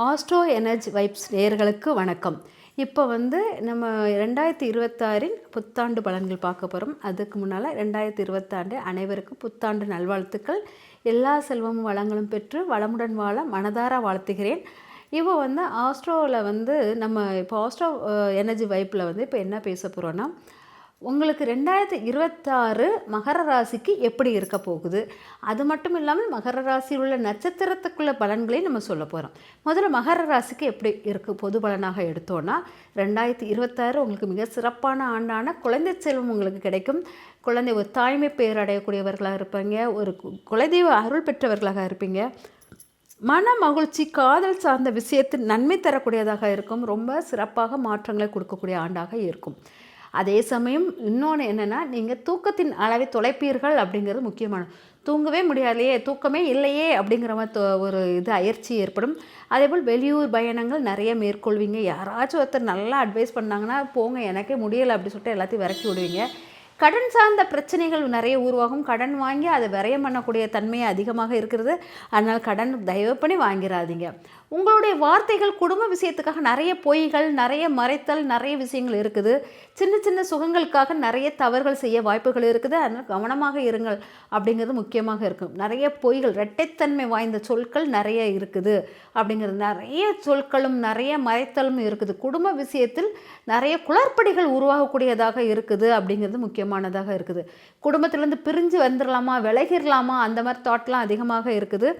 Astro energy vibes நேயர்களுக்கு வணக்கம். இப்போ வந்து நம்ம ரெண்டாயிரத்தி இருபத்தாறின் புத்தாண்டு பலன்கள் பார்க்க போகிறோம் அதுக்கு முன்னால் ரெண்டாயிரத்தி இருபத்தாண்டு அனைவருக்கும் புத்தாண்டு நல்வாழ்த்துக்கள். எல்லா செல்வமும் வளங்களும் பெற்று வளமுடன் வாழ மனதார வாழ்த்துகிறேன். இப்போ வந்து ஆஸ்ட்ரோவில் வந்து நம்ம இப்போ ஆஸ்ட்ரோ எனர்ஜி வைப்பில் வந்து இப்போ என்ன பேச போகிறோன்னா உங்களுக்கு ரெண்டாயிரத்தி இருபத்தாறு மகர ராசிக்கு எப்படி இருக்க போகுது? அது மட்டும் இல்லாமல் மகர ராசியில் உள்ள நட்சத்திரத்துக்குள்ள பலன்களையும் நம்ம சொல்ல போகிறோம் முதல்ல மகர ராசிக்கு எப்படி இருக்குது பொது பலனாக எடுத்தோன்னா ரெண்டாயிரத்தி இருபத்தாறு உங்களுக்கு மிக சிறப்பான ஆண்டான குழந்தை செல்வம் உங்களுக்கு கிடைக்கும். குழந்தை ஒரு தாய்மை பெயர் அடையக்கூடியவர்களாக இருப்பீங்க. ஒரு கு- குலதெய்வ அருள் பெற்றவர்களாக இருப்பீங்க. மன மகிழ்ச்சி காதல் சார்ந்த விஷயத்தில் நன்மை தரக்கூடியதாக இருக்கும். ரொம்ப சிறப்பாக மாற்றங்களை கொடுக்கக்கூடிய ஆண்டாக இருக்கும். அதே சமயம் இன்னொன்று என்னென்னா நீங்கள் தூக்கத்தின் அளவை தொலைப்பீர்கள் அப்படிங்கிறது முக்கியமான தூங்கவே முடியாதையே தூக்கமே இல்லையே அப்படிங்கிற மாதிரி ஒரு இது அயற்சி ஏற்படும். அதேபோல் வெளியூர் பயணங்கள் நிறைய மேற்கொள்வீங்க. யாராச்சும் ஒருத்தர் நல்லா அட்வைஸ் பண்ணாங்கன்னா போங்க எனக்கே முடியலை அப்படின்னு சொல்லிட்டு எல்லாத்தையும் விரக்கி விடுவீங்க. கடன் சார்ந்த பிரச்சனைகள் நிறைய உருவாகும். கடன் வாங்கி அதை விரயம் பண்ணக்கூடிய தன்மையை அதிகமாக இருக்கிறது. அதனால் கடன் தயவு பண்ணி வாங்கிடாதீங்க உங்களுடைய வார்த்தைகள் குடும்ப விஷயத்துக்காக நிறைய பொய்கள் நிறைய மறைத்தல் நிறைய விஷயங்கள் இருக்குது. சின்ன சின்ன சுகங்களுக்காக நிறைய தவறுகள் செய்ய வாய்ப்புகள் இருக்குது. அதனால் கவனமாக இருங்கள் அப்படிங்கிறது முக்கியமாக இருக்கும். நிறைய பொய்கள் இரட்டைத்தன்மை வாய்ந்த சொற்கள் நிறைய இருக்குது அப்படிங்கிறது. நிறைய சொற்களும் நிறைய மறைத்தலும் இருக்குது. குடும்ப விஷயத்தில் நிறைய குளறுபடிகள் உருவாகக்கூடியதாக இருக்குது அப்படிங்கிறது முக்கியமானதாக இருக்குது. குடும்பத்திலேருந்து பிரிஞ்சு வந்துடலாமா விலகிடலாமா அந்த மாதிரி தாட்லாம் அதிகமாக இருக்குது.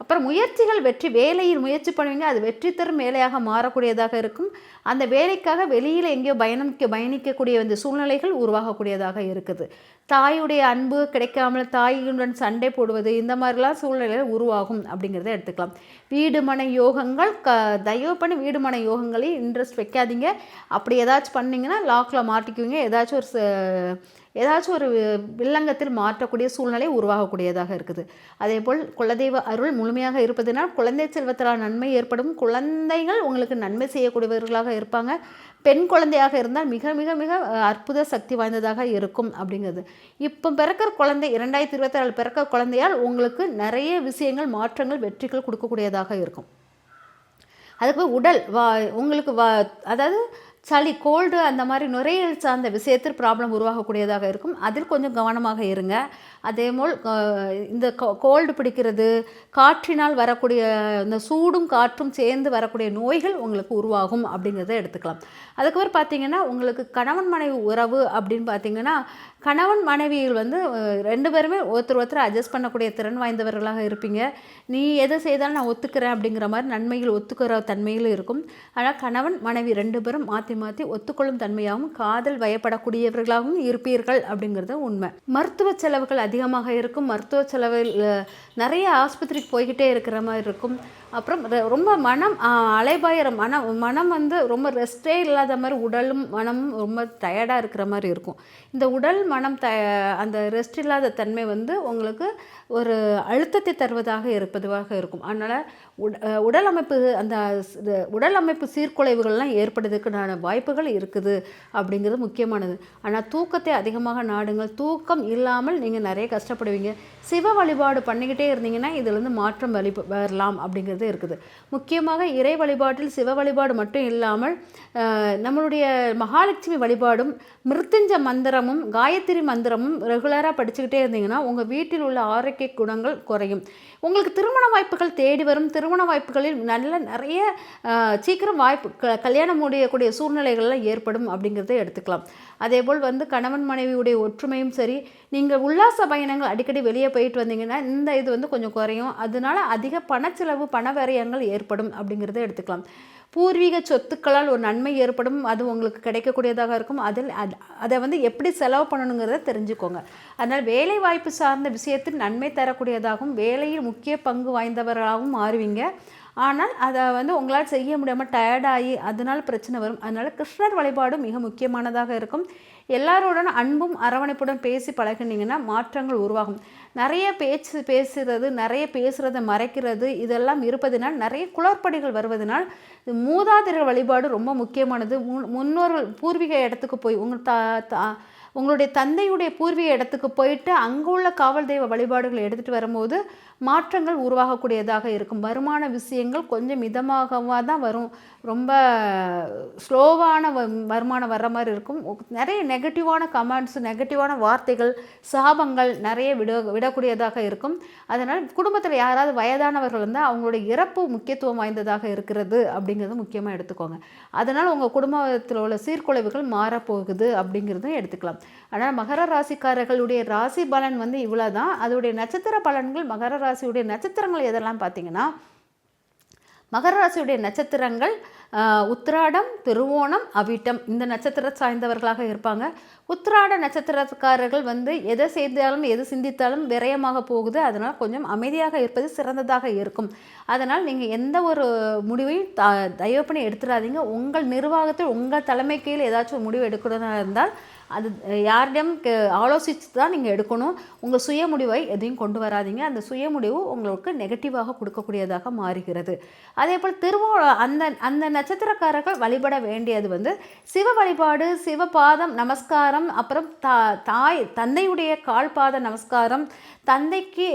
அப்புறம் முயற்சிகள் வெற்றி வேலையில் முயற்சி பண்ணுவீங்க அது வெற்றி தரும் வேலையாக மாறக்கூடியதாக இருக்கும். அந்த வேலைக்காக வெளியில் எங்கேயோ பயணிக்க பயணிக்கக்கூடிய இந்த சூழ்நிலைகள் உருவாகக்கூடியதாக இருக்குது. தாயுடைய அன்பு கிடைக்காமல் தாயுடன் சண்டை போடுவது இந்த மாதிரிலாம் சூழ்நிலைகள் உருவாகும் அப்படிங்கிறத எடுத்துக்கலாம். வீடு மனை யோகங்கள் க தயவு பண்ணி வீடு மனை யோகங்களையும் இன்ட்ரெஸ்ட் வைக்காதீங்க. அப்படி ஏதாச்சும் பண்ணீங்கன்னா லாக்கில் மாட்டிக்குவீங்க. ஏதாச்சும் ஒரு ச- ஏதாச்சும் ஒரு வில்லங்கத்தில் மாற்றக்கூடிய சூழ்நிலை உருவாகக்கூடியதாக இருக்குது. அதேபோல் குலதெய்வ அருள் முழுமையாக இருப்பதனால் குழந்தை செல்வத்தினால் நன்மை ஏற்படும். குழந்தைகள் உங்களுக்கு நன்மை செய்யக்கூடியவர்களாக இருப்பாங்க. பெண் குழந்தையாக இருந்தால் மிக மிக மிக அற்புத சக்தி வாய்ந்ததாக இருக்கும் அப்படிங்கிறது. இப்போ பிறக்கிற குழந்தை இரண்டாயிரத்தி இருபத்தி நாலு பிறக்கிற குழந்தையால் உங்களுக்கு நிறைய விஷயங்கள் மாற்றங்கள் வெற்றிகள் கொடுக்கக்கூடியதாக இருக்கும். அதுக்கு உடல் வா உங்களுக்கு வா அதாவது சளி கோல்டு அந்த மாதிரி நுரையீரல் சார்ந்த விஷயத்தில் ப்ராப்ளம் உருவாகக்கூடியதாக இருக்கும். அதில் கொஞ்சம் கவனமாக இருங்க. அதேபோல் அஹ், இந்த கோல்டு பிடிக்கிறது காற்றினால் வரக்கூடிய இந்த சூடும் காற்றும் சேர்ந்து வரக்கூடிய நோய்கள் உங்களுக்கு உருவாகும் அப்படிங்கிறத எடுத்துக்கலாம். அதுக்கப்புறம் பார்த்தீங்கன்னா உங்களுக்கு கணவன் மனைவி உறவு அப்படின்னு பார்த்தீங்கன்னா கணவன் மனைவியில் வந்து ரெண்டு பேருமே ஒருத்தர் ஒருத்தர் அட்ஜஸ்ட் பண்ணக்கூடிய திறன் வாய்ந்தவர்களாக இருப்பீங்க. நீ எதை செய்தாலும் நான் ஒத்துக்கிறேன் அப்படிங்கிற மாதிரி நன்மைகள் ஒத்துக்கிற தன்மையில் இருக்கும். ஆனால் கணவன் மனைவி ரெண்டு பேரும் மாற்றி மாற்றி மாற்றி ஒத்துக்கொள்ளும் தன்மையாகவும் காதல் வயப்படக்கூடியவர்களாகவும் இருப்பீர்கள் அப்படிங்கிறது உண்மை. மருத்துவ செலவுகள் அதிகமாக இருக்கும். மருத்துவ செலவில் நிறைய ஆஸ்பத்திரிக்கு போய்கிட்டே இருக்கிற மாதிரி இருக்கும். அப்புறம் ரொம்ப மனம் அலைபாயிற மனம் மனம் வந்து ரொம்ப ரெஸ்டே இல்லாத மாதிரி உடலும் மனமும் ரொம்ப டயர்டாக இருக்கிற மாதிரி இருக்கும். இந்த உடல் மனம் த அந்த ரெஸ்ட் இல்லாத தன்மை வந்து உங்களுக்கு ஒரு அழுத்தத்தை தருவதாக இருப்பதுவாக இருக்கும். அதனால் உட உடல் அமைப்பு அந்த இது உடல் அமைப்பு சீர்குலைவுகள்லாம் ஏற்படுறதுக்கான வாய்ப்புகள் இருக்குது அப்படிங்கிறது முக்கியமானது. ஆனால் தூக்கத்தை அதிகமாக நாடுங்கள். தூக்கம் இல்லாமல் நீங்கள் நிறைய கஷ்டப்படுவீங்க. சிவ வழிபாடு பண்ணிக்கிட்டே இருந்தீங்கன்னா இதுலேருந்து மாற்றம் வழி வரலாம் அப்படிங்கிறது இருக்குது. முக்கியமாக இறை வழிபாட்டில் சிவ வழிபாடு மட்டும் இல்லாமல் நம்மளுடைய மகாலட்சுமி வழிபாடும் மிருத்துஞ்ச மந்திரமும் காயத்ரி மந்திரமும் ரெகுலராக படிச்சுக்கிட்டே இருந்தீங்கன்னா உங்கள் வீட்டில் உள்ள ஆரோக்கிய குணங்கள் குறையும். உங்களுக்கு திருமண வாய்ப்புகள் தேடி வரும். திருமண வாய்ப்புகளில் நல்ல நிறைய சீக்கிரம் வாய்ப்பு க கல்யாணம் முடியக்கூடிய சூழ்நிலைகள்லாம் ஏற்படும் அப்படிங்கிறத எடுத்துக்கலாம். அதேபோல் வந்து கணவன் மனைவியுடைய ஒற்றுமையும் சரி நீங்கள் உல்லாச பயணங்கள் அடிக்கடி வெளியே போயிட்டு வந்தீங்கன்னா இந்த இது வந்து கொஞ்சம் குறையும். அதனால அதிக பணச்செலவு பண விரயங்கள் ஏற்படும் அப்படிங்கிறத எடுத்துக்கலாம். பூர்வீக சொத்துக்களால் ஒரு நன்மை ஏற்படும் அது உங்களுக்கு கிடைக்கக்கூடியதாக இருக்கும். அதில் அது அதை வந்து எப்படி செலவு பண்ணணுங்கிறத தெரிஞ்சுக்கோங்க. அதனால் வேலை வாய்ப்பு சார்ந்த விஷயத்தில் நன்மை தரக்கூடியதாகவும் வேலையில் முக்கிய பங்கு வாய்ந்தவர்களாகவும் மாறுவீங்க. ஆனால் அதை வந்து உங்களால் செய்ய முடியாமல் டயர்டாகி அதனால் பிரச்சனை வரும். அதனால் கிருஷ்ணர் வழிபாடு மிக முக்கியமானதாக இருக்கும். எல்லாரோட அன்பும் அரவணைப்புடன் பேசி பழகினீங்கன்னா மாற்றங்கள் உருவாகும். நிறைய பேச்சு பேசுகிறது நிறைய பேசுகிறத மறைக்கிறது இதெல்லாம் இருப்பதினால் நிறைய குளறுபடிகள் வருவதனால் மூதாதையர் வழிபாடு ரொம்ப முக்கியமானது. முன் முன்னோர்கள் பூர்வீக இடத்துக்கு போய் உங்கள் தா தா- உங்களுடைய தந்தையுடைய பூர்வீக இடத்துக்கு போயிட்டு அங்கே உள்ள காவல் தெய்வ வழிபாடுகளை எடுத்துகிட்டு வரும்போது மாற்றங்கள் உருவாகக்கூடியதாக இருக்கும். வருமான விஷயங்கள் கொஞ்சம் மிதமாகவாக தான் வரும். ரொம்ப ஸ்லோவான வ வருமானம் வர்ற மாதிரி இருக்கும். நிறைய நெகட்டிவான கமெண்ட்ஸ் நெகட்டிவான வார்த்தைகள் சாபங்கள் நிறைய விட விடக்கூடியதாக இருக்கும். அதனால் குடும்பத்தில் யாராவது வயதானவர்கள் இருந்தால் அவங்களுடைய இறப்பு முக்கியத்துவம் வாய்ந்ததாக இருக்கிறது அப்படிங்கிறது முக்கியமாக எடுத்துக்கோங்க. அதனால் உங்கள் குடும்பத்தில் உள்ள சீர்குலைவுகள் மாறப்போகுது அப்படிங்கிறதும் எடுத்துக்கலாம். ஆனால் மகர ராசிக்காரர்களுடைய ராசி பலன் வந்து இவ்வளோ தான் அதோடைய நட்சத்திர பலன்கள் மகர ராசியுடைய நட்சத்திரங்கள் எதெல்லாம் பார்த்தீங்கன்னா மகர ராசியுடைய நட்சத்திரங்கள் உத்திராடம் திருவோணம் அவிட்டம் இந்த நட்சத்திர சாய்ந்தவர்களாக இருப்பாங்க. உத்திராட நட்சத்திரக்காரர்கள் வந்து எதை செய்தாலும் எது சிந்தித்தாலும் விரயமாக போகுது. அதனால் கொஞ்சம் அமைதியாக இருப்பது சிறந்ததாக இருக்கும். அதனால் நீங்கள் எந்த ஒரு முடிவையும் த தயவு பண்ணி எடுத்துடாதீங்க. உங்கள் நிர்வாகத்தில் உங்கள் தலைமை கீழ் ஏதாச்சும் முடிவு எடுக்கிறதா இருந்தால் அது யாரிடம் ஆலோசித்து தான் நீங்கள் எடுக்கணும். உங்கள் சுய முடிவை எதையும் கொண்டு வராதீங்க. அந்த சுய முடிவு உங்களுக்கு நெகட்டிவாக கொடுக்கக்கூடியதாக மாறுகிறது. அதே போல் திருவோ அந்த அந்த நட்சத்திரக்காரர்கள் வழிபட வேண்டியது வந்து சிவ வழிபாடு சிவபாதம் நமஸ்காரம் அப்புறம் தா தாய் தந்தையுடைய கால் பாத நமஸ்காரம் தந்தைக்கு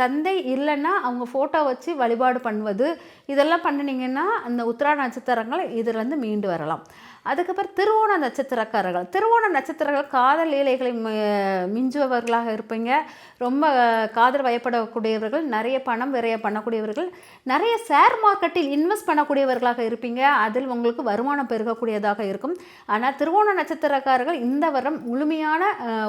தந்தை இல்லைன்னா அவங்க ஃபோட்டோ வச்சு வழிபாடு பண்ணுவது இதெல்லாம் பண்ணினீங்கன்னா அந்த உத்திராட நட்சத்திரங்கள் இதிலேருந்து மீண்டு வரலாம். அதுக்கப்புறம் திருவோண நட்சத்திரக்காரர்கள். திருவோண நட்சத்திரங்கள் காதல் லீலைகளை மிஞ்சுபவர்களாக இருப்பீங்க. ரொம்ப காதல் வயப்படக்கூடியவர்கள் நிறைய பணம் விரைய பண்ணக்கூடியவர்கள் நிறைய ஷேர் மார்க்கெட்டில் இன்வெஸ்ட் பண்ணக்கூடியவர்களாக இருப்பீங்க. அதில் உங்களுக்கு வருமானம் பெருகக்கூடியதாக இருக்கும். ஆனால் திருவோண நட்சத்திரக்காரர்கள் இந்த வாரம் முழுமையான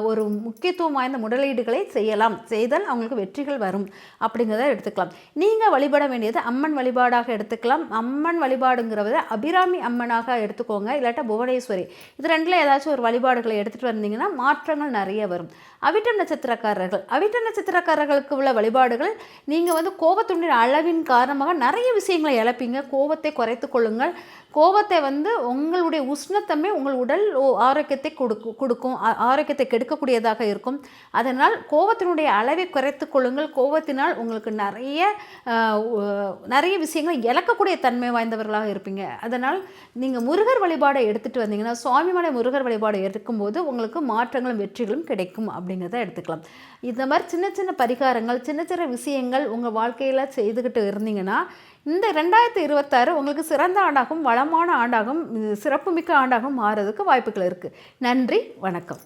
ஒரு முக்கியத்துவம் வாய்ந்த முதலீடுகளை செய்யலாம். செய்தால் அவங்களுக்கு வெற்றிகள் வரும். அப்படிங்கிறத எடுத்துக்கலாம். நீங்கள் வழிபட வேண்டியது அம்மன் வழிபாடாக எடுத்துக்கலாம். அம்மன் வழிபாடுங்கிறத அபிராமி அம்மனாக எடுத்துக்கோங்க. இல்லாட்டா புவனேஸ்வரி. இது ரெண்டில் ஏதாச்சும் ஒரு வழிபாடுகளை எடுத்துகிட்டு வந்தீங்கன்னா மாற்றங்கள் நிறைய வரும். அவிட்டம் நட்சத்திரக்காரர்கள். அவிட்ட நட்சத்திரக்காரர்களுக்கு உள்ள வழிபாடுகள் நீங்கள் வந்து கோபத்துடைய அளவின் காரணமாக நிறைய விஷயங்களை இழப்பீங்க. கோபத்தை குறைத்து கொள்ளுங்கள். கோபத்தை வந்து உங்களுடைய உஷ்ணத்தமே உங்கள் உடல் ஓ- ஆரோக்கியத்தை கொடுக்கும். கொடுக்கும் ஆரோக்கியத்தை கெடுக்கக்கூடியதாக இருக்கும். அதனால் கோபத்தினுடைய அளவை குறைத்து கொள்ளுங்கள். கோபத்தினால் உங்களுக்கு நிறைய நிறைய விஷயங்களை இழக்கக்கூடிய தன்மை வாய்ந்தவர்களாக இருப்பீங்க. அதனால் நீங்கள் முருகர் வழிபாடை எடுத்துகிட்டு வந்தீங்கன்னா சுவாமிமலை முருகர் வழிபாடை எடுக்கும்போது உங்களுக்கு மாற்றங்களும் வெற்றிகளும் கிடைக்கும். அப்படிங்கிறத எடுத்துக்கலாம். இந்த மாதிரி சின்ன சின்ன பரிகாரங்கள் சின்ன சின்ன விஷயங்கள் உங்கள் வாழ்க்கையில் செய்துக்கிட்டு இருந்தீங்கன்னா இந்த ரெண்டாயிரத்தி இருபத்தாறு உங்களுக்கு சிறந்த ஆண்டாகவும் வளமான ஆண்டாகவும் சிறப்புமிக்க ஆண்டாகவும் மாறுறதுக்கு வாய்ப்புகள் இருக்குது நன்றி வணக்கம்.